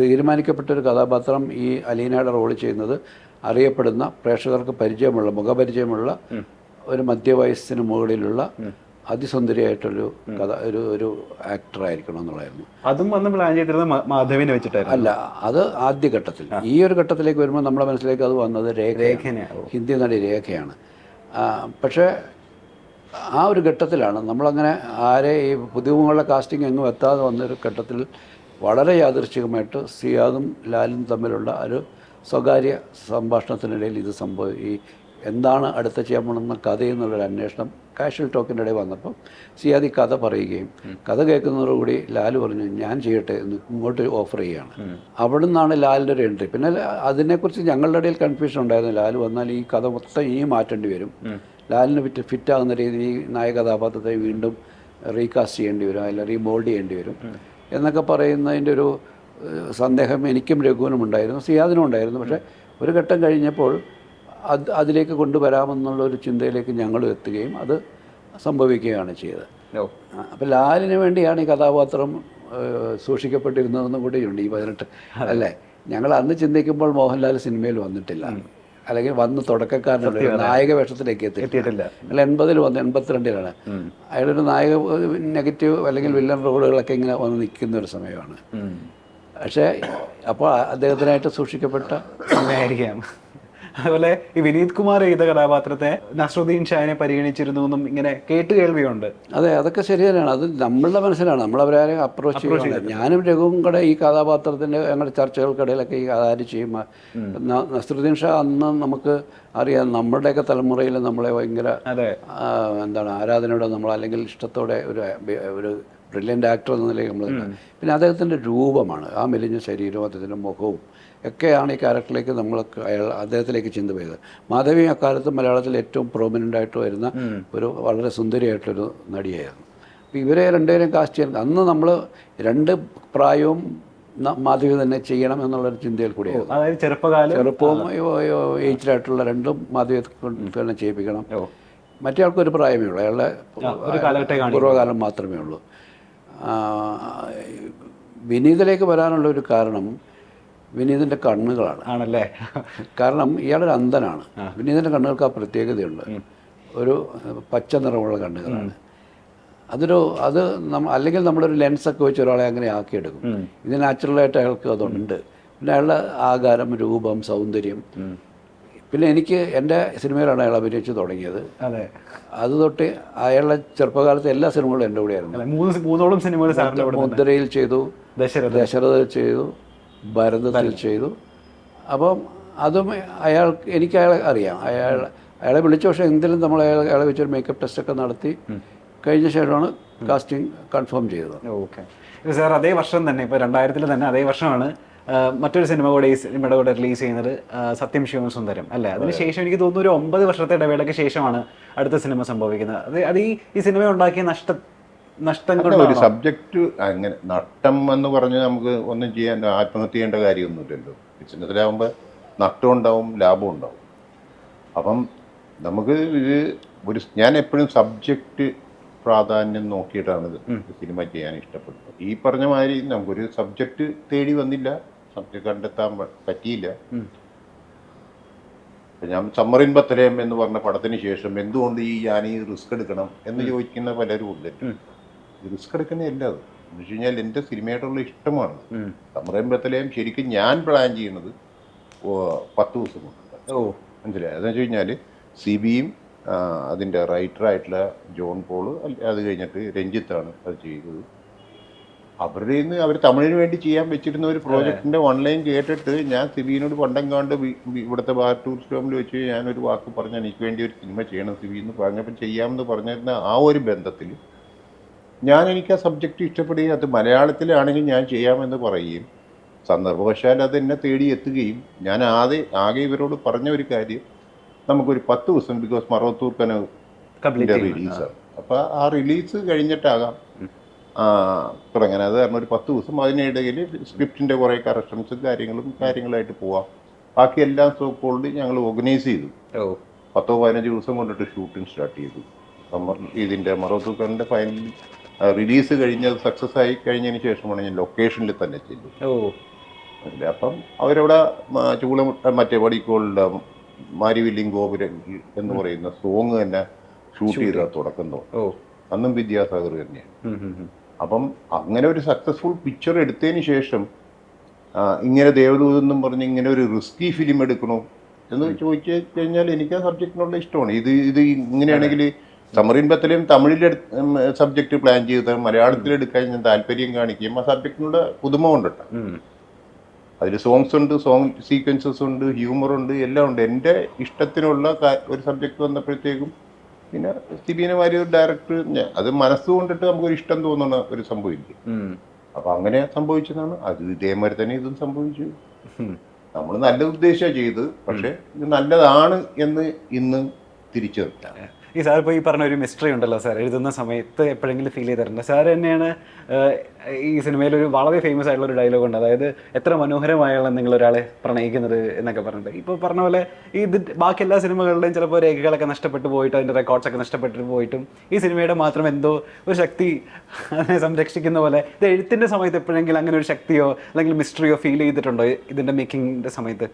Speaker 1: തീരുമാനിക്കപ്പെട്ടൊരു കഥാപാത്രം ഈ അലീനയുടെ റോൾ ചെയ്യുന്നത് അറിയപ്പെടുന്ന പ്രേക്ഷകർക്ക് പരിചയമുള്ള മുഖപരിചയമുള്ള ഒരു മധ്യവയസ്സിന് മുകളിലുള്ള അതിസുന്ദരിയായിട്ടൊരു കഥ ഒരു ഒരു ആക്ടർ ആയിരിക്കണം എന്നുള്ളതായിരുന്നു.
Speaker 2: അതും വന്ന് പ്ലാൻ ചെയ്തിരുന്നത് മാധവിനെ വെച്ചിട്ടായിരുന്നു.
Speaker 1: അല്ല അത് ആദ്യഘട്ടത്തിൽ. ഈ ഒരു ഘട്ടത്തിലേക്ക് വരുമ്പോൾ നമ്മുടെ മനസ്സിലേക്ക് അത് വന്നത് രേഖ. ഹിന്ദി നടി രേഖയാണ്. പക്ഷേ ആ ഒരു ഘട്ടത്തിലാണ് നമ്മളങ്ങനെ ആരെ ഈ പുതുമുഖങ്ങളുടെ കാസ്റ്റിംഗ് എങ്ങും എത്താതെ വന്നൊരു ഘട്ടത്തിൽ വളരെ യാദൃശ്ചികമായിട്ട് സിയാദും ലാലും തമ്മിലുള്ള ഒരു സ്വകാര്യ സംഭാഷണത്തിനിടയിൽ ഇത് സംഭവം ഈ എന്താണ് അടുത്ത ചെയ്യാൻ പോകുന്ന കഥ എന്നുള്ളൊരു അന്വേഷണം കാഷ്വൽ ടോക്കിന്റെ ഇടയിൽ വന്നപ്പം സിയാദി കഥ പറയുകയും കഥ കേൾക്കുന്നതോടുകൂടി ലാൽ പറഞ്ഞു ഞാൻ ചെയ്യട്ടെ എന്ന് ഇങ്ങോട്ട് ഓഫർ ചെയ്യുകയാണ്. അവിടെ നിന്നാണ് ലാലിന്റെ ഒരു എൻട്രി പിന്നെ അതിനെക്കുറിച്ച് ഞങ്ങളുടെ ഇടയിൽ കൺഫ്യൂഷൻ ഉണ്ടായിരുന്നു. ലാൽ വന്നാൽ ഈ കഥ മൊത്തം ഇനിയും മാറ്റേണ്ടി വരും. ലാലിന് ഫിറ്റ് ഫിറ്റാകുന്ന രീതിയിൽ ഈ നായ കഥാപാത്രത്തെ വീണ്ടും റീകാസ്റ്റ് ചെയ്യേണ്ടി വരും. അല്ലെങ്കിൽ റീമോൾഡ് ചെയ്യേണ്ടി വരും. എന്നൊക്കെ പറയുന്നതിന്റെ ഒരു സന്ദേഹം എനിക്കും രഘുവിനും ഉണ്ടായിരുന്നു. സിയാദിനും ഉണ്ടായിരുന്നു. പക്ഷേ ഒരു ഘട്ടം കഴിഞ്ഞപ്പോൾ അത് അതിലേക്ക് കൊണ്ടുവരാമെന്നുള്ള ഒരു ചിന്തയിലേക്ക് ഞങ്ങളും എത്തുകയും അത് സംഭവിക്കുകയാണ് ചെയ്തത്.
Speaker 2: അപ്പോൾ
Speaker 1: അപ്പം ലാലിന് വേണ്ടിയാണ് ഈ കഥാപാത്രം സൂക്ഷിക്കപ്പെട്ടിരുന്നതെന്നും കൂടിയുണ്ട് ഈ പതിനെട്ട്. അല്ലേ? ഞങ്ങൾ അന്ന് ചിന്തിക്കുമ്പോൾ മോഹൻലാൽ സിനിമയിൽ വന്നിട്ടില്ല. അല്ലെങ്കിൽ വന്ന് തുടക്കക്കാരനുള്ള നായക വേഷത്തിലേക്ക് എത്തിയിട്ടില്ല. അല്ല എൺപതിൽ വന്ന് എൺപത്തിരണ്ടിലാണ്. അയാളൊരു നായക നെഗറ്റീവ് അല്ലെങ്കിൽ വില്ലൻ റോളുകളൊക്കെ ഇങ്ങനെ വന്ന് നിൽക്കുന്ന ഒരു സമയമാണ് പക്ഷേ അപ്പോൾ അദ്ദേഹത്തിനായിട്ട് സൂക്ഷിക്കപ്പെട്ട
Speaker 2: അങ്ങനെയായിരിക്കാം. അതുപോലെ ഈ വിനീത് കുമാർ ചെയ്ത കഥാപാത്രത്തെ നസ്രുദ്ദീൻ ഷാനെ പരിഗണിച്ചിരുന്നു എന്നും ഇങ്ങനെ കേട്ട് കേൾവിയുണ്ട്.
Speaker 1: അതെ അതൊക്കെ ശരി തന്നെയാണ്. അത് നമ്മളുടെ മനസ്സിലാണ്. നമ്മളവരെ അപ്രോച്ച് ചെയ്യുന്നത് ഞാനും രഘുവും കൂടെ ഈ കഥാപാത്രത്തിന്റെ ഞങ്ങളുടെ ചർച്ചകൾക്കിടയിലൊക്കെ ഈ കഥാരി ചെയ്യുമ്പോൾ നസ്രുദ്ദീൻ ഷാ അന്ന് നമുക്ക് അറിയാം നമ്മളുടെയൊക്കെ തലമുറയിൽ നമ്മളെ ഭയങ്കര എന്താണ് ആരാധനയോടെ നമ്മൾ അല്ലെങ്കിൽ ഇഷ്ടത്തോടെ ഒരു ഒരു ബ്രില്യന്റ് ആക്ടർ എന്ന നിലയിൽ നമ്മൾ പിന്നെ അദ്ദേഹത്തിന്റെ രൂപമാണ്. ആ മെലിഞ്ഞ ശരീരവും അദ്ദേഹത്തിന്റെ മുഖവും ഒക്കെയാണ് ഈ ക്യാരക്ടറിലേക്ക് നമ്മൾ അയാൾ അദ്ദേഹത്തിലേക്ക് ചിന്ത പോയത് മാധവി അക്കാലത്ത് മലയാളത്തിൽ ഏറ്റവും പ്രോമിനന്റ് ആയിട്ട് വരുന്ന ഒരു വളരെ സുന്ദരിയായിട്ടൊരു നടിയായിരുന്നു. അപ്പോൾ ഇവരെ രണ്ടുപേരും കാസ്റ്റ് ചെയ്യാൻ അന്ന് നമ്മൾ രണ്ട് പ്രായവും മാധവി തന്നെ ചെയ്യണം എന്നുള്ളൊരു ചിന്തയിൽ
Speaker 2: അതായത് ചെറുപ്പകാലം
Speaker 1: ചെറുപ്പവും ഏജിലായിട്ടുള്ള രണ്ടും മാധവിയെ തന്നെ ചെയ്യിപ്പിക്കണം. മറ്റേ ആൾക്കൊരു പ്രായമേ ഉള്ളൂ. അയാളുടെ. പൂർവകാലം മാത്രമേ ഉള്ളൂ. വിനീതയിലേക്ക് വിനീതിലേക്ക് വരാനുള്ള ഒരു കാരണം വിനീതിന്റെ കണ്ണുകളാണ്.
Speaker 2: ആണല്ലേ?
Speaker 1: കാരണം ഇയാളൊരു അന്ധനാണ്. വിനീതിന്റെ കണ്ണുകൾക്ക് ആ പ്രത്യേകതയുണ്ട്. ഒരു പച്ച നിറമുള്ള കണ്ണുകളാണ്. അതൊരു അത് നമ്മ അല്ലെങ്കിൽ നമ്മളൊരു ലെൻസൊക്കെ വെച്ച് ഒരാളെ അങ്ങനെ ആക്കിയെടുക്കും. ഇത് നാച്ചുറലായിട്ട് അയാൾക്ക് അതുണ്ട്. പിന്നെ അയാളുടെ ആകാരം രൂപം സൗന്ദര്യം. പിന്നെ എനിക്ക് എന്റെ സിനിമയിലാണ് അയാൾ അഭിനയിച്ച് തുടങ്ങിയത്.
Speaker 2: അതെ.
Speaker 1: അത് തൊട്ട് അയാളുടെ ചെറുപ്പകാലത്തെ എല്ലാ സിനിമകളും എന്റെ കൂടെയായിരുന്നു.
Speaker 2: മൂന്നോളം സിനിമകൾ.
Speaker 1: മുദ്രയിൽ ചെയ്തു
Speaker 2: ദശരഥ
Speaker 1: ദശരഥ ചെയ്തു ഭരതത്തിൽ ചെയ്തു. അപ്പം അതും അയാൾ എനിക്ക് അയാളെ അറിയാം. അയാൾ അയാളെ വിളിച്ച. പക്ഷേ എന്തിനും നമ്മൾ അയാൾ അയാളെ വെച്ചൊരു മേക്കപ്പ് ടെസ്റ്റൊക്കെ നടത്തി കഴിഞ്ഞ ശേഷമാണ് കാസ്റ്റിംഗ് കൺഫേം ചെയ്തത്.
Speaker 2: ഓക്കെ. സാർ അതേ വർഷം തന്നെ ഇപ്പോൾ രണ്ടായിരത്തിൽ തന്നെ അതേ വർഷമാണ് മറ്റൊരു സിനിമ കൂടെ ഈ സിനിമയുടെ കൂടെ റിലീസ് ചെയ്യുന്നത് സത്യം ശിവം സുന്ദരം അല്ലേ? അതിനുശേഷം എനിക്ക് തോന്നുന്നു ഒരു ഒമ്പത് വർഷത്തെ ഇടവേളയ്ക്ക് ശേഷമാണ് അടുത്ത സിനിമ സംഭവിക്കുന്നത്. അത് അത് ഈ ഈ സിനിമ ഉണ്ടാക്കിയ നഷ്ട നഷ്ടം
Speaker 3: ഒരു സബ്ജക്റ്റ് അങ്ങനെ നഷ്ടം എന്ന് പറഞ്ഞ് നമുക്ക് ഒന്നും ചെയ്യാൻ ആത്മഹത്യ ചെയ്യേണ്ട കാര്യമൊന്നുമില്ലല്ലോ. ബിസിനസ്സിലാവുമ്പോൾ നഷ്ടം ഉണ്ടാവും ലാഭം ഉണ്ടാവും. അപ്പം നമുക്ക് ഇത് ഒരു ഞാൻ എപ്പോഴും സബ്ജക്റ്റ് പ്രാധാന്യം നോക്കിയിട്ടാണ് ഇത് സിനിമ ചെയ്യാൻ ഇഷ്ടപ്പെടുന്നത്. ഈ പറഞ്ഞ മാതിരി നമുക്കൊരു സബ്ജക്റ്റ് തേടി വന്നില്ല സബ്ജക്റ്റ് കണ്ടെത്താൻ പറ്റിയില്ല. ഞാൻ സമ്മറിൻ ബത്തലേം എന്ന് പറഞ്ഞ പടത്തിന് ശേഷം എന്തുകൊണ്ട് ഈ ഞാൻ ഈ റിസ്ക് എടുക്കണം എന്ന് ചോദിക്കുന്ന പലരും ഉണ്ട്. റിസ്ക് എടുക്കുന്നതല്ല അത്. എന്ന് വെച്ച് കഴിഞ്ഞാൽ എന്റെ സിനിമയായിട്ടുള്ള ഇഷ്ടമാണ്. സമ്മറിൻ ശരിക്കും ഞാൻ പ്ലാൻ ചെയ്യുന്നത് പത്ത് ദിവസം കൊണ്ട്.
Speaker 2: ഓ.
Speaker 3: മനസ്സിലായി? അതെന്ന് വെച്ച് കഴിഞ്ഞാൽ സി ബിയും അതിന്റെ റൈറ്ററായിട്ടുള്ള ജോൺ പോൾ അത് കഴിഞ്ഞിട്ട് രഞ്ജിത്താണ് അത് ചെയ്തത്. അവരുടെ നിന്ന് അവർ തമിഴിന് വേണ്ടി ചെയ്യാൻ വെച്ചിരുന്ന ഒരു പ്രോജക്റ്റിന്റെ ഓൺലൈൻ കേട്ടിട്ട് ഞാൻ സിബിനോട് പണ്ടം വി- ഇവിടുത്തെ ബാർ ടൂറിസ്റ്റ് ഹോമിൽ വെച്ച് ഞാനൊരു വാക്ക് പറഞ്ഞ എനിക്ക് വേണ്ടി ഒരു സിനിമ ചെയ്യണം സിബി എന്ന് പറഞ്ഞപ്പോൾ ചെയ്യാമെന്ന് പറഞ്ഞിരുന്ന ആ ഒരു ബന്ധത്തിൽ ഞാൻ എനിക്ക് ആ സബ്ജക്റ്റ് ഇഷ്ടപ്പെടുകയും അത് മലയാളത്തിലാണെങ്കിൽ ഞാൻ ചെയ്യാമെന്ന് പറയുകയും സന്ദർഭവശാൽ അത് എന്നെ തേടി എത്തുകയും ഞാൻ ആദ്യ ആകെ ഇവരോട് പറഞ്ഞ ഒരു കാര്യം നമുക്കൊരു പത്ത് ദിവസം ബിക്കോസ് മറവത്തൂർക്കന റിലീസാണ് അപ്പോൾ ആ റിലീസ് കഴിഞ്ഞിട്ടാകാം. തുടങ്ങാൻ അത് കാരണം ഒരു പത്ത് ദിവസം അതിനിടയിൽ സ്ക്രിപ്റ്റിന്റെ കുറേ കറക്ഷൻസും കാര്യങ്ങളും കാര്യങ്ങളായിട്ട് പോവാം. ബാക്കി എല്ലാം സോക്കോൾഡ് ഞങ്ങൾ ഓർഗനൈസ് ചെയ്തു. പത്തോ പതിനഞ്ച് ദിവസം കൊണ്ടിട്ട് ഷൂട്ടിംഗ് സ്റ്റാർട്ട് ചെയ്തു. സമ്മർ ഇതിന്റെ മറവത്തൂക്കറിന്റെ ഫൈനൽ റിലീസ് കഴിഞ്ഞത് സക്സസ് ആയി കഴിഞ്ഞതിന് ശേഷമാണ് ഞാൻ ലൊക്കേഷനിൽ തന്നെ ചെല്ലു
Speaker 2: ഓ.
Speaker 3: മനസ്സിലായി അപ്പം അവരവിടെ ചൂള ചൂളമുട്ട മറ്റേ വടിക്കോളിന്റെ മാരിവില്ലിങ് ഗോപുരം എന്ന് പറയുന്ന സോങ് തന്നെ ഷൂട്ട് ചെയ്ത തുടക്കം
Speaker 2: ഓ.
Speaker 3: അന്നും വിദ്യാസാഗർ തന്നെയാണ്. അപ്പം അങ്ങനെ ഒരു സക്സസ്ഫുൾ പിക്ചർ എടുത്തതിന് ശേഷം ഇങ്ങനെ ദേവദൂതെന്നും പറഞ്ഞ് ഇങ്ങനെ ഒരു റിസ്കി ഫിലിം എടുക്കണോ എന്ന് ചോദിച്ചു കഴിഞ്ഞാൽ എനിക്ക് ആ സബ്ജക്റ്റിനുള്ള ഇഷ്ടമാണ്. ഇത് ഇത് ഇങ്ങനെയാണെങ്കിൽ സമറിൻ ബത്തലയും തമിഴിൽ സബ്ജക്റ്റ് പ്ലാൻ ചെയ്ത് മലയാളത്തിൽ എടുക്കാൻ ഞാൻ താല്പര്യം കാണിക്കുകയും ആ സബ്ജക്റ്റിനോട് പുതുമ
Speaker 2: ഉണ്ട്.
Speaker 3: അതിൽ സോങ്സ് ഉണ്ട് സോങ് സീക്വൻസസ് ഉണ്ട് ഹ്യൂമർ ഉണ്ട് എല്ലാം ഉണ്ട്. എന്റെ ഇഷ്ടത്തിനുള്ള ഒരു സബ്ജക്റ്റ് വന്നപ്പോഴത്തേക്കും പിന്നെ സിബീനെ മാതിരി ഒരു ഡയറക്ടർ അത് മനസ്സുകൊണ്ടിട്ട് നമുക്കൊരു ഇഷ്ടം തോന്നുന്ന ഒരു സംഭവമില്ലേ
Speaker 2: ഉം.
Speaker 3: അപ്പൊ അങ്ങനെ സംഭവിച്ചതാണ്. അത് ഇതേമാതിരി തന്നെ ഇതും സംഭവിച്ചു. നമ്മൾ നല്ല ഉദ്ദേശമാണ് ചെയ്ത് പക്ഷെ ഇത് നല്ലതാണ് എന്ന് ഇന്ന് തിരിച്ചറിഞ്ഞ
Speaker 2: ഈ സാർ ഇപ്പോൾ ഈ പറഞ്ഞ ഒരു മിസ്റ്ററി ഉണ്ടല്ലോ സാർ എഴുതുന്ന സമയത്ത് എപ്പോഴെങ്കിലും ഫീൽ ചെയ്തിട്ടുണ്ട്? സാർ തന്നെയാണ് ഈ സിനിമയിൽ ഒരു വളരെ ഫേമസ് ആയിട്ടുള്ള ഒരു ഡയലോഗ് ഉണ്ട്. അതായത് എത്ര മനോഹരമായാണ് നിങ്ങൾ ഒരാളെ പ്രണയിക്കുന്നത് എന്നൊക്കെ പറഞ്ഞിട്ട്. ഇപ്പോൾ പറഞ്ഞ പോലെ ഈ ഇത് ബാക്കി എല്ലാ സിനിമകളുടെയും ചിലപ്പോൾ രേഖകളൊക്കെ നഷ്ടപ്പെട്ടു പോയിട്ട് അതിന്റെ റെക്കോർഡ്സ് ഒക്കെ നഷ്ടപ്പെട്ടു പോയിട്ടും ഈ സിനിമയുടെ മാത്രം എന്തോ ഒരു ശക്തി അതിനെ സംരക്ഷിക്കുന്ന പോലെ ഇത് എഴുത്തിന്റെ സമയത്ത് എപ്പോഴെങ്കിലും അങ്ങനെ ഒരു ശക്തിയോ അല്ലെങ്കിൽ മിസ്റ്ററിയോ ഫീൽ ചെയ്തിട്ടുണ്ടോ ഇതിന്റെ മേക്കിങ്ങിന്റെ സമയത്ത്?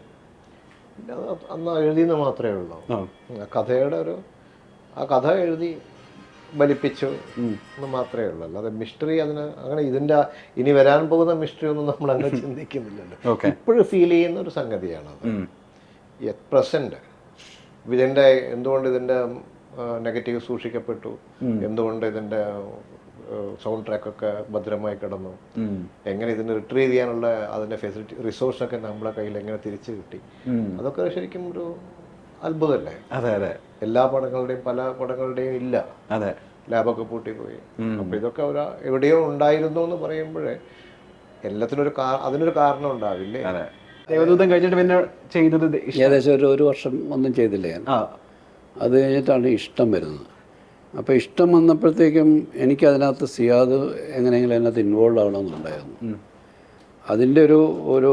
Speaker 4: അന്ന് എഴുതിയെന്ന് മാത്രമേ ഉള്ളൂ. കഥയുടെ ഒരു ആ കഥ എഴുതി ബലിപ്പിച്ചു എന്ന് മാത്രമേ ഉള്ളൂ. അല്ലാതെ മിസ്റ്ററി അതിന് അങ്ങനെ ഇതിന്റെ ഇനി വരാൻ പോകുന്ന മിസ്റ്ററി ഒന്നും നമ്മൾ അങ്ങനെ ചിന്തിക്കുന്നില്ലല്ലോ. ഇപ്പോഴും ഫീൽ ചെയ്യുന്ന ഒരു സംഗതിയാണ് അത്. എറ്റ് പ്രസന്റ് ഇതിന്റെ എന്തുകൊണ്ട് ഇതിന്റെ നെഗറ്റീവ് സൂക്ഷിക്കപ്പെട്ടു? എന്തുകൊണ്ട് ഇതിന്റെ സൗണ്ട് ട്രാക്കൊക്കെ ഭദ്രമായി കിടന്നു? എങ്ങനെ ഇതിന് റിട്രീവ് ചെയ്യാനുള്ള അതിന്റെ ഫെസിലിറ്റി റിസോഴ്സൊക്കെ നമ്മളെ കയ്യിൽ എങ്ങനെ തിരിച്ചു കിട്ടി? അതൊക്കെ ശരിക്കും ഒരു അത്ഭുതമല്ലേ?
Speaker 2: അതെ അതെ.
Speaker 4: എല്ലാ പടങ്ങളുടെയും പല പടങ്ങളുടെയും ഇല്ല.
Speaker 2: അതെ.
Speaker 4: ലാബൊക്കെ പൂട്ടിപ്പോയി. അപ്പൊ ഇതൊക്കെ ഒരു എവിടെയോ ഉണ്ടായിരുന്നു എന്ന് പറയുമ്പോഴേ എല്ലാത്തിനും ഒരു അതിനൊരു കാരണം ഉണ്ടാവില്ലേ?
Speaker 2: അതെ. ദേവദൂതം കഴിഞ്ഞിട്ട് പിന്നെ ചെയ്തത്
Speaker 1: ഏകദേശം ഒരു ഒരു വർഷം ഒന്നും ചെയ്തില്ല ഞാൻ.
Speaker 2: ആ.
Speaker 1: അത് കഴിഞ്ഞിട്ടാണ് ഇഷ്ടം വരുന്നത്. അപ്പോൾ ഇഷ്ടം വന്നപ്പോഴത്തേക്കും എനിക്ക് അതിനകത്ത് സിയാദ് എങ്ങനെയെങ്കിലും അതിനകത്ത് ഇൻവോൾവ് ആവണമെന്നുണ്ടായിരുന്നു. അതിന്റെ ഒരു ഒരു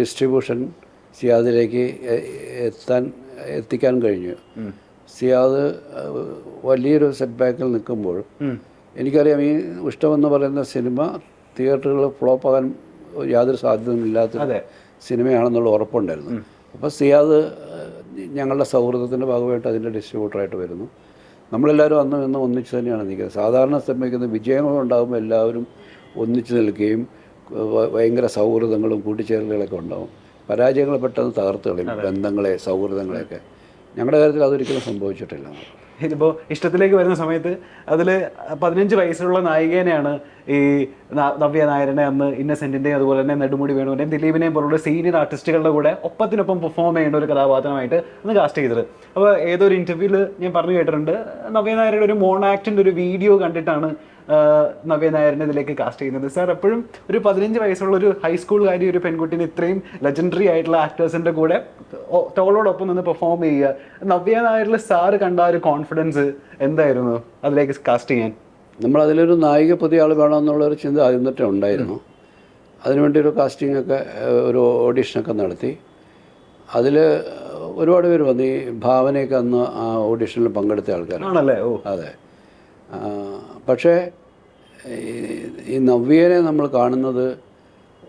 Speaker 1: ഡിസ്ട്രിബ്യൂഷൻ സിയാദിലേക്ക് എത്താൻ എത്തിക്കാൻ കഴിഞ്ഞു. സിയാദ് അത് വലിയൊരു സെറ്റ് ബാക്കിൽ നിൽക്കുമ്പോൾ എനിക്കറിയാം ഈ ഇഷ്ടമെന്ന് പറയുന്ന സിനിമ തിയേറ്ററുകൾ ഫ്ലോപ്പ് ആകാൻ യാതൊരു സാധ്യതയുമില്ലാത്ത. സിനിമയാണെന്നുള്ള ഉറപ്പുണ്ടായിരുന്നു. അപ്പോൾ സിയാദ് ഞങ്ങളുടെ സൗഹൃദത്തിന്റെ ഭാഗമായിട്ട് അതിന്റെ ഡിസ്ട്രിബ്യൂട്ടറായിട്ട് വരുന്നു. നമ്മളെല്ലാവരും അന്ന് ഇന്ന് ഒന്നിച്ച് തന്നെയാണ് നിൽക്കുന്നത്. സാധാരണ ശ്രമിക്കുന്ന വിജയങ്ങളുണ്ടാകുമ്പോൾ എല്ലാവരും ഒന്നിച്ച് നിൽക്കുകയും ഭയങ്കര സൗഹൃദങ്ങളും കൂട്ടിച്ചേരലുകളൊക്കെ ഉണ്ടാവും. പരാജയങ്ങൾ പെട്ടെന്ന് തകർത്ത് കളയും ബന്ധങ്ങളെ സൗഹൃദങ്ങളെയൊക്കെ. ഞങ്ങളുടെ കാര്യത്തിൽ അതൊരിക്കലും സംഭവിച്ചിട്ടില്ല.
Speaker 2: ഇതിപ്പോൾ ഇഷ്ടത്തിലേക്ക് വരുന്ന സമയത്ത് അതിൽ പതിനഞ്ച് വയസ്സുള്ള നായികേനെയാണ് ഈ നവ്യ നായരനെ അന്ന് ഇന്നസെന്റിന്റെയും അതുപോലെ തന്നെ നെടുമുടി വേണുവിന്റെയും ദിലീപിനെയും പോലുള്ള സീനിയർ ആർട്ടിസ്റ്റുകളുടെ കൂടെ ഒപ്പത്തിനൊപ്പം പെർഫോം ചെയ്യേണ്ട ഒരു കഥാപാത്രമായിട്ട് അന്ന് കാസ്റ്റ് ചെയ്തത്. അപ്പോൾ ഏതൊരു ഇന്റർവ്യൂവിൽ ഞാൻ പറഞ്ഞു കേട്ടിട്ടുണ്ട് നവ്യ നായരുടെ ഒരു മോൺ ആക്ടിന്റെ ഒരു വീഡിയോ കണ്ടിട്ടാണ് നവ്യ നായരനെ ഇതിലേക്ക് കാസ്റ്റ് ചെയ്യുന്നത്. സാർ എപ്പോഴും ഒരു പതിനഞ്ച് വയസ്സുള്ള ഒരു ഹൈസ്കൂളുകാരി ഒരു പെൺകുട്ടിനെ ഇത്രയും ലെജൻഡറി ആയിട്ടുള്ള ആക്ടേഴ്സിന്റെ കൂടെ തോളോടൊപ്പം നിന്ന് പെർഫോം ചെയ്യുക. നവ്യ നായരിൽ സാറ് കണ്ട ഒരു കോൺഫിഡൻസ് എന്തായിരുന്നു അതിലേക്ക് കാസ്റ്റ് ചെയ്യാൻ?
Speaker 1: നമ്മൾ അതിലൊരു നായിക പുതിയ ആൾ വേണമെന്നുള്ളൊരു ചിന്ത ആദ്യം തൊട്ടേ ഉണ്ടായിരുന്നു. അതിനുവേണ്ടി ഒരു കാസ്റ്റിംഗ് ഒക്കെ ഒരു ഓഡീഷനൊക്കെ നടത്തി. അതിൽ ഒരുപാട് പേര് വന്നു ഈ ഭാവനയൊക്കെ അന്ന് ആ ഓഡീഷനിൽ പങ്കെടുത്ത
Speaker 2: ആൾക്കാരാണല്ലേ
Speaker 1: അതെ. പക്ഷേ ഈ- ഈ നവ്യനെ നമ്മൾ കാണുന്നത്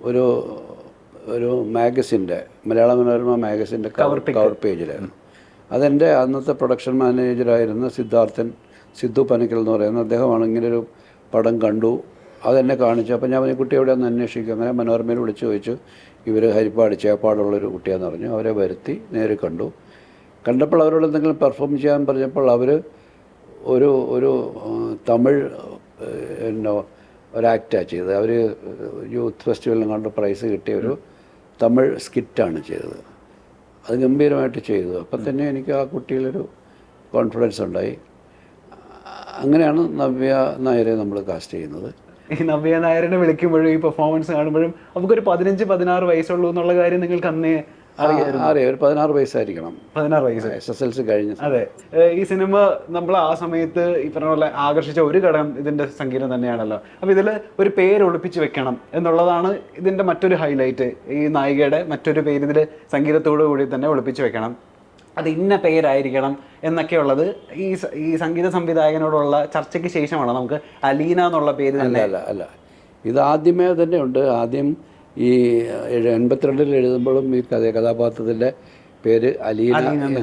Speaker 1: ഒരു ഒരു മാഗസിന്റെ മലയാള മനോരമ മാഗസിന്റെ കവർ കവർ പേജിലായിരുന്നു അതെന്റെ അന്നത്തെ പ്രൊഡക്ഷൻ മാനേജറായിരുന്ന സിദ്ധാർത്ഥൻ സിദ്ധു പനക്കൽ എന്ന് പറയുന്ന അദ്ദേഹമാണ് ഇങ്ങനൊരു പടം കണ്ടു. അതെന്നെ കാണിച്ചു. അപ്പോൾ ഞാൻ പറഞ്ഞു കുട്ടി എവിടെയാണെന്ന് അന്വേഷിക്കും. അങ്ങനെ മനോരമയിൽ വിളിച്ച് ചോദിച്ചു. ഇവർ ഹരിപ്പാട് ചേപ്പാടുള്ളൊരു കുട്ടിയാന്ന് പറഞ്ഞു. അവരെ വരുത്തി നേരെ കണ്ടു. കണ്ടപ്പോൾ അവരോട് എന്തെങ്കിലും പെർഫോം ചെയ്യാൻ പറഞ്ഞപ്പോൾ അവർ ഒരു ഒരു തമിഴ് പിന്നെ ഒരു ആക്റ്റാണ് ചെയ്തത്. അവർ യൂത്ത് ഫെസ്റ്റിവലിന് കണ്ട് പ്രൈസ് കിട്ടിയ ഒരു തമിഴ് സ്കിറ്റാണ് ചെയ്തത്. അത് ഗംഭീരമായിട്ട് ചെയ്തു. അപ്പം തന്നെ എനിക്ക് ആ കുട്ടിയിലൊരു കോൺഫിഡൻസ് ഉണ്ടായി. അങ്ങനെയാണ് നവ്യ നായരെ നമ്മൾ കാസ്റ്റ് ചെയ്യുന്നത്.
Speaker 2: ഈ നവ്യ നായരനെ വിളിക്കുമ്പോഴും ഈ പെർഫോമൻസ് കാണുമ്പോഴും നമുക്കൊരു പതിനഞ്ച് പതിനാറ് വയസ്സുള്ളൂ എന്നുള്ള കാര്യം നിങ്ങൾക്ക് അന്നേ അറിയാം
Speaker 1: ഒരു പതിനാറ് വയസ്സായിരിക്കണം.
Speaker 2: പതിനാറ് വയസ്സ്.
Speaker 1: എസ് എസ് എൽ സി കഴിഞ്ഞ
Speaker 2: അതെ. ഈ സിനിമ നമ്മൾ ആ സമയത്ത് ഈ പറഞ്ഞ പോലെ ആകർഷിച്ച ഒരു ഘടകം ഇതിന്റെ സംഗീതം തന്നെയാണല്ലോ. അപ്പൊ ഇതിൽ ഒരു പേര് ഒളിപ്പിച്ച് വെക്കണം എന്നുള്ളതാണ് ഇതിന്റെ മറ്റൊരു ഹൈലൈറ്റ് ഈ നായികയുടെ മറ്റൊരു പേര് ഇതിൽ സംഗീതത്തോടു കൂടി തന്നെ ഒളിപ്പിച്ച് വെക്കണം. അത് ഇന്ന പേരായിരിക്കണം എന്നൊക്കെയുള്ളത് ഈ ഈ സംഗീത സംവിധായകനോടുള്ള ചർച്ചയ്ക്ക് ശേഷമാണ് നമുക്ക് അലീന എന്നുള്ള പേര് തന്നെ
Speaker 1: അല്ല അല്ല ഇത് ആദ്യമേ തന്നെ ഉണ്ട് ആദ്യം ഈ എൺപത്തിരണ്ടിൽ എഴുതുമ്പോഴും ഈ കഥ കഥാപാത്രത്തിന്റെ പേര് അലീന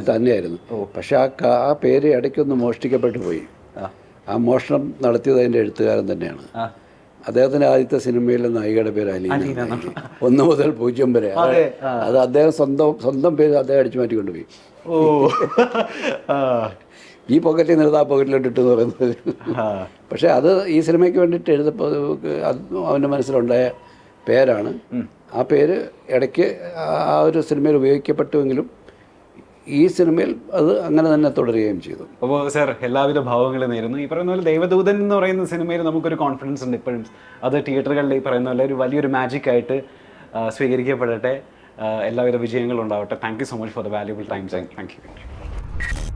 Speaker 1: തന്നെയായിരുന്നു. പക്ഷെ ആ ആ പേര് ഇടയ്ക്കൊന്ന് മോഷ്ടിക്കപ്പെട്ടു പോയി.
Speaker 2: ആ.
Speaker 1: ആ മോഷണം നടത്തിയത് അതിന്റെ എഴുത്തുകാരൻ തന്നെയാണ്.
Speaker 2: ആ.
Speaker 1: അദ്ദേഹത്തിന്റെ ആദ്യത്തെ സിനിമയിലെ നായികയുടെ പേര് അലീന. ഒന്ന് മുതൽ പൂജ്യം വരെ.
Speaker 2: അതെ,
Speaker 1: അദ്ദേഹം സ്വന്തം സ്വന്തം പേര് അദ്ദേഹം അടിച്ചു മാറ്റി കൊണ്ടുപോയി
Speaker 2: ഓ.
Speaker 1: ഈ പോക്കറ്റിൽ നിന്ന് ആ പോക്കറ്റിലിട്ടിട്ട് എന്ന് പറയുന്നത്.
Speaker 2: പക്ഷെ
Speaker 1: പക്ഷേ അത് ഈ സിനിമയ്ക്ക് വേണ്ടിയിട്ട് എഴുതപ്പോൾ അവന്റെ മനസ്സിലുണ്ടായ പേരാണ്. ആ പേര് ഇടയ്ക്ക് ആ ഒരു സിനിമയിൽ ഉപയോഗിക്കപ്പെട്ടുവെങ്കിലും ഈ സിനിമയിൽ അത് അങ്ങനെ തന്നെ തുടരുകയും ചെയ്തു.
Speaker 2: അപ്പോൾ സർ എല്ലാവിധ ഭാവങ്ങളും നേരുന്നു. ഈ പറയുന്ന പോലെ ദൈവദൂതൻ എന്ന് പറയുന്ന സിനിമയിൽ നമുക്കൊരു കോൺഫിഡൻസ് ഉണ്ട് ഇപ്പോഴും. അത് തിയേറ്ററുകളിൽ ഈ പറയുന്ന പോലെ ഒരു വലിയൊരു മാജിക് ആയിട്ട് സ്വീകരിക്കപ്പെടട്ടെ. എല്ലാവിധ വിജയങ്ങളും ഉണ്ടാവട്ടെ. Thank you so much for the valuable time thank you